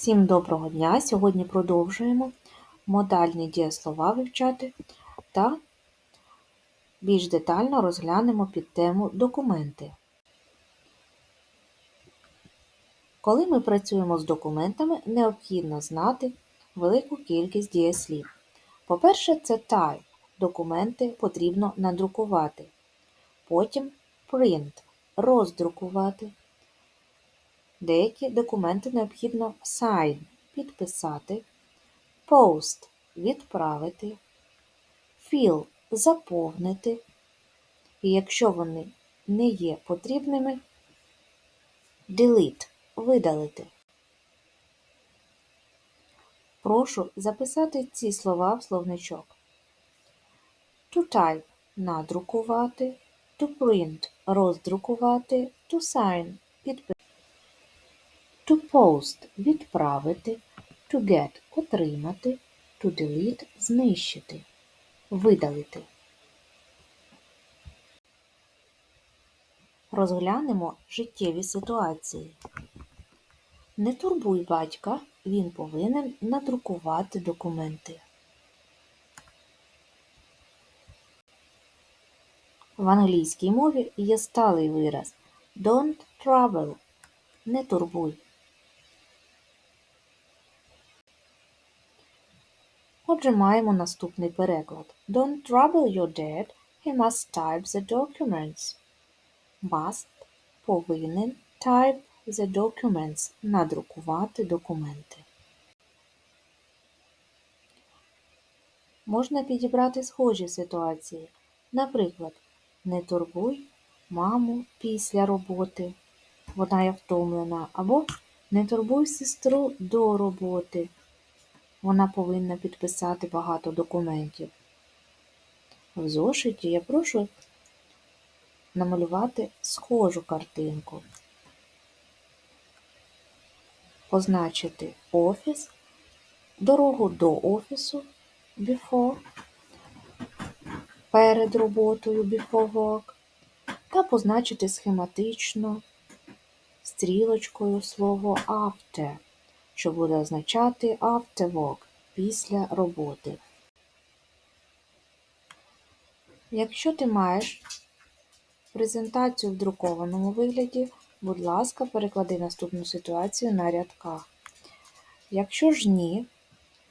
Всім доброго дня! Сьогодні продовжуємо модальні дієслова вивчати та більш детально розглянемо підтему документи. Коли ми працюємо з документами, необхідно знати велику кількість дієслів. По-перше, це type. Документи потрібно надрукувати. Потім print роздрукувати. Деякі документи необхідно sign підписати, post відправити, fill заповнити. І якщо вони не є потрібними, delete видалити. Прошу записати ці слова в словничок. To type надрукувати, to print роздрукувати, to sign підписати. To post відправити, to get отримати, to delete знищити, видалити. Розглянемо життєві ситуації. Не турбуй батька, він повинен надрукувати документи. В англійській мові є сталий вираз Don't trouble. Не турбуй. Отже, маємо наступний переклад. Don't trouble your dad, he must type the documents. Must повинен type the documents надрукувати документи. Можна підібрати схожі ситуації. Наприклад, не турбуй маму після роботи, вона є втомлена, або не турбуй сестру до роботи. Вона повинна підписати багато документів. В зошиті я прошу намалювати схожу картинку, позначити офіс, дорогу до офісу before, перед роботою before work та позначити схематично стрілочкою слово after що буде означати after work після роботи. Якщо ти маєш презентацію в друкованому вигляді, будь ласка, переклади наступну ситуацію на рядках. Якщо ж ні,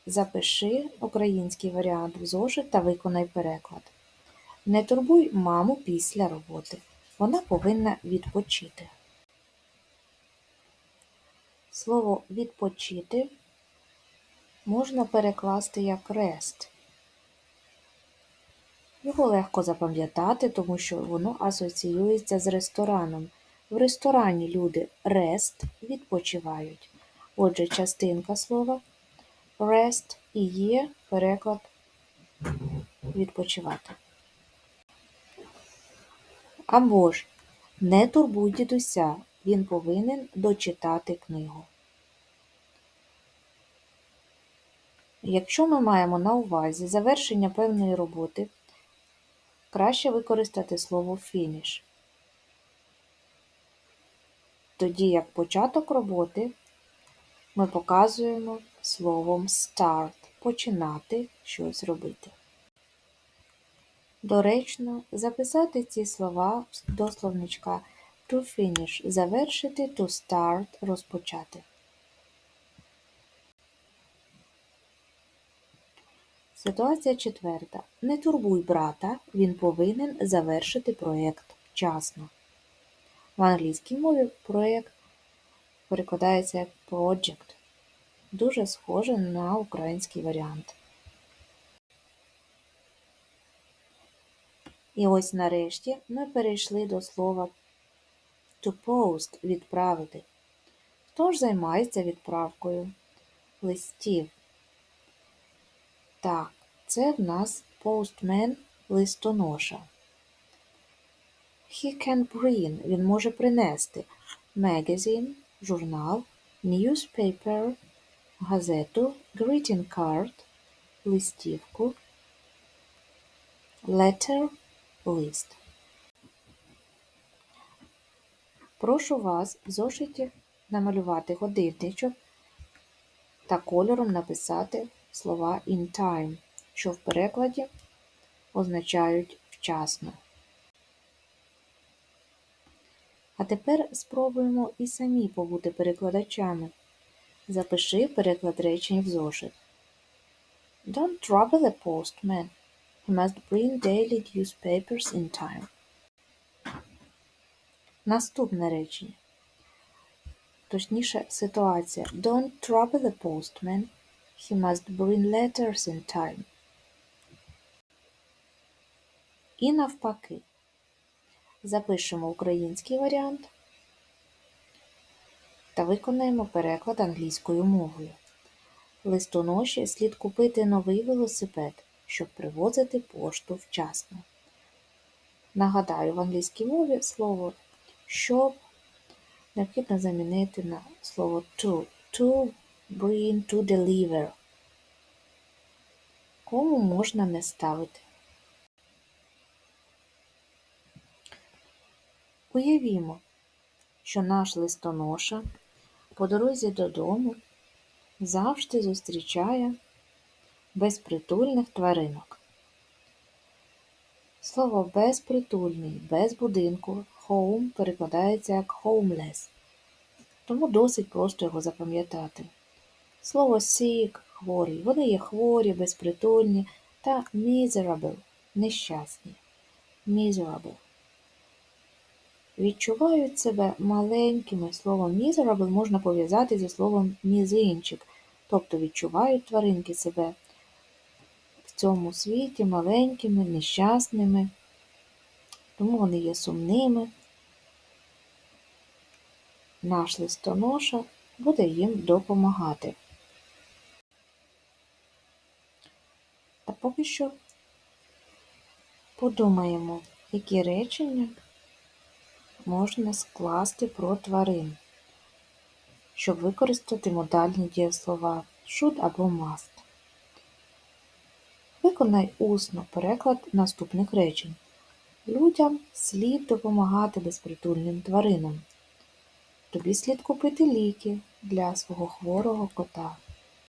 запиши український варіант в зошит та виконай переклад. Не турбуй маму після роботи. Вона повинна відпочити. Слово відпочити можна перекласти як rest. Його легко запам'ятати, тому що воно асоціюється з рестораном. В ресторані люди rest відпочивають. Отже, частинка слова rest і є переклад відпочивати. Або ж не турбуй дідуся, він повинен дочитати книгу. Якщо ми маємо на увазі завершення певної роботи, краще використати слово finish. Тоді як початок роботи ми показуємо словом start починати щось робити. Доречно записати ці слова до словничка To finish завершити, to start розпочати. Ситуація четверта. Не турбуй брата, він повинен завершити проєкт вчасно. В англійській мові проєкт перекладається як project. Дуже схоже на український варіант. І ось нарешті ми перейшли до слова To post відправити. Хто ж займається відправкою листів? Так, це в нас postman листоноша. He can bring, він може принести magazine, журнал, newspaper, газету, greeting card, листівку, letter, лист. Прошу вас в зошиті намалювати годинничок та кольором написати слова in time, що в перекладі означають вчасно. А тепер спробуємо і самі побути перекладачами. Запиши переклад речень в зошит. Don't trouble the postman. He must bring daily newspapers in time. Наступне речення. Точніше, ситуація. Don't trouble the postman. He must bring letters in time. І навпаки. Запишемо український варіант та виконаємо переклад англійською мовою. Листоноші слід купити новий велосипед, щоб привозити пошту вчасно. Нагадаю, в англійській мові слово щоб необхідно замінити на слово to. To bring, to deliver. Кому можна не ставити. Уявімо, що наш листоноша по дорозі додому завжди зустрічає безпритульних тваринок. Слово безпритульний, без будинку, home перекладається як homeless, тому досить просто його запам'ятати. Слово sick – хворий, вони є хворі, безпритульні та miserable – нещасні. Miserable. Відчувають себе маленькими. Слово miserable можна пов'язати зі словом мізинчик, тобто відчувають тваринки себе цьому світі маленькими, нещасними, тому вони є сумними. Наш листоноша буде їм допомагати. Та поки що подумаємо, які речення можна скласти про тварин, щоб використати модальні дієслова should або must. Виконай усно переклад наступних речень. Людям слід допомагати безпритульним тваринам. Тобі слід купити ліки для свого хворого кота.